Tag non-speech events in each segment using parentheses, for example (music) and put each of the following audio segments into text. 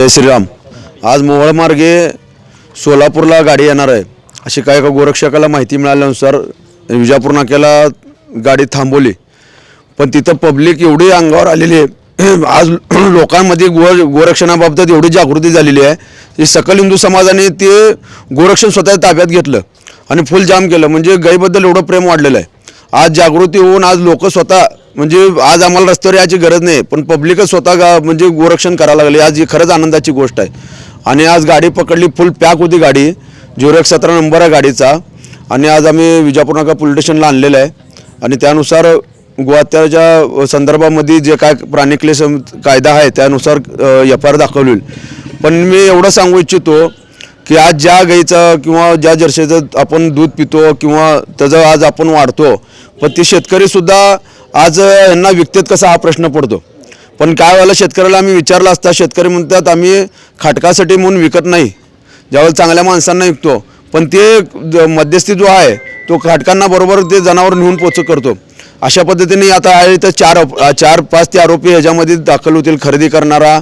जय श्रीराम. आज मोहळमार्गे सोलापूरला गाडी येणार आहे. अशी काय का गोरक्षकाला माहिती मिळाल्यानुसार विजापूर नाक्याला गाडी थांबवली. पण तिथं पब्लिक एवढी अंगावर आलेली आहे. (clears throat) आज (clears throat) लोकांमध्ये गो गोरक्षणाबाबत एवढी जागृती झालेली आहे. की सकल हिंदू समाजाने ते गोरक्षण स्वतः ताब्यात घेतलं आणि फुल जाम केलं. म्हणजे गाईबद्दल एवढं प्रेम वाढलेलं आहे. आज जागृती होऊन आज लोक स्वतः म्हणजे आज आम्हाला रस्त्यावर याची गरज नाही पण पब्लिकच स्वतः गा म्हणजे गोरक्षण करायला लागले. आज ही खरंच आनंदाची गोष्ट आहे. आणि आज गाडी पकडली फुल पॅक होती गाडी. झिरो सतरा नंबर आहे गाडीचा. आणि आज आम्ही विजापूर नाका पोलीस स्टेशनला आणलेलं आहे. आणि त्यानुसार गोहत्याच्या संदर्भामध्ये जे काय प्राणिकले कायदा आहे त्यानुसार एफ आय आर दाखवली पण मी एवढं सांगू इच्छितो की आज ज्या गाईचं किंवा ज्या जर्सीचं आपण दूध पितो किंवा त्याचं आज आपण वाढतो पण ती शेतकरीसुद्धा आज यांना विकतेत कसा हा प्रश्न पडतो? पण काय झालं शेतकऱ्याला आम्ही विचारलं असता शेतकरी म्हणतात आम्ही खाटकासाठी म्हणून विकत नाही. ज्यावेळेला चांगल्या माणसांना विकतो. पण ते ज- मध्यस्थी जो आहे तो खाटकांना बरोबर ते जनावर नेऊन पोच करतो. अशा पद्धतीने आता आहे तर चार चार पाच ते आरोपी ह्याच्यामध्ये दाखल होतील खरेदी करणारा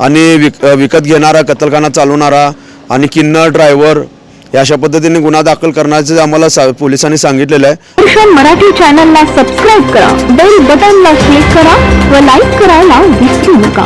आणि विक विकत घेणारा कत्तलखाना चालवणारा आणि किन्नर ड्रायव्हर हे अशा पद्धतीने गुन्हा दाखल करण्याचं आम्हाला सा पोलिसांनी सांगितलेलं आहे. मराठी चॅनलला सबस्क्राईब करा. बेल बटनला क्लिक करा व लाईक करायला विसरू नका.